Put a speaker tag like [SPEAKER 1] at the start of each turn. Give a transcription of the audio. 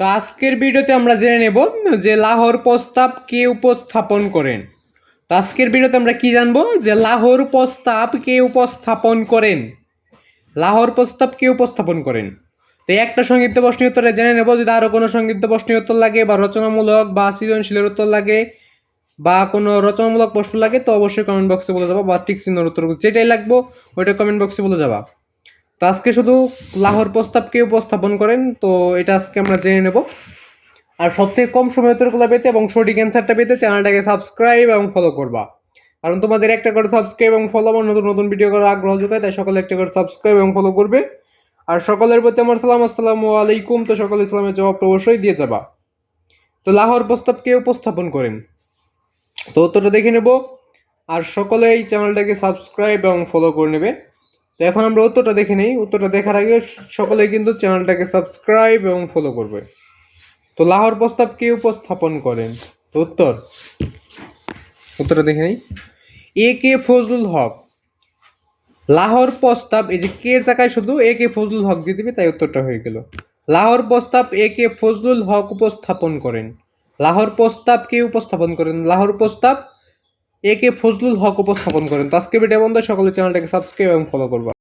[SPEAKER 1] তো আজকের ভিডিওতে আমরা জেনে নেব যে লাহোর প্রস্তাব কে উপস্থাপন করেন। তো আজকের ভিডিওতে আমরা কি জানব? যে লাহোর প্রস্তাব কে উপস্থাপন করেন? লাহোর প্রস্তাব কে উপস্থাপন করেন? তো একটা সংক্ষিপ্ত প্রশ্নের উত্তরে জেনে নেব। যদি আরও কোনো সংক্ষিপ্ত প্রশ্নের উত্তর লাগে বা রচনামূলক বা সৃজনশীলের উত্তর লাগে বা কোনো রচনামূলক প্রশ্ন লাগে, তো অবশ্যই কমেন্ট বক্সে বলে যাবা বা টিক চিহ্নের উত্তর যেটাই লাগবো, ওইটা কমেন্ট বক্সে বলে যাবা। তো আজকে শুধু লাহোর প্রস্তাবকে উপস্থাপন করেন, তো এটা আজকে আমরা জেনে নেব। আর সবথেকে কম সময় উত্তরগুলো পেতে এবং সঠিক অ্যান্সারটা পেতে চ্যানেলটাকে সাবস্ক্রাইব এবং ফলো করবা। কারণ তোমাদের একটা করে সাবস্ক্রাইব এবং ফলো আমার নতুন নতুন ভিডিও করার আগ্রহ যোগায় তাই সকলে একটা করে সাবস্ক্রাইব এবং ফলো করবে। আর সকলের প্রতি আমার সালাম, আসসালামু আলাইকুম। তো সকল ইসলামের জবাবটা অবশ্যই দিয়ে যাবা। তো লাহোর প্রস্তাবকে উপস্থাপন করেন। তো উত্তরটা দেখে নেব। আর সকলে এই চ্যানেলটাকে সাবস্ক্রাইব এবং ফলো করে নেবে। তো এখন আমরা উত্তরটা দেখে নেই। উত্তরটা দেখার আগে সকলেই কিন্তু চ্যানেলটাকে সাবস্ক্রাইব এবং ফলো করবে। তো লাহোর প্রস্তাব কে উপস্থাপন করেন? উত্তর। উত্তরটা দেখে নেই। এ কে ফজলুল হক। লাহোর প্রস্তাব, এই যে কে এর জায়গায় শুধু এ কে ফজলুল হক দিয়ে দিবে, তাই উত্তরটা হয়ে গেল। লাহোর প্রস্তাব, এ কে ফজলুল হক উপস্থাপন করেন। লাহোর প্রস্তাব কে উপস্থাপন করেন? লাহোর প্রস্তাব এ কে ফজলুল হক উপস্থাপন করেন। তো আজকে ভিডিও বন্ধ সকলে চ্যানেলটাকে সাবস্ক্রাইব এবং ফলো করবা।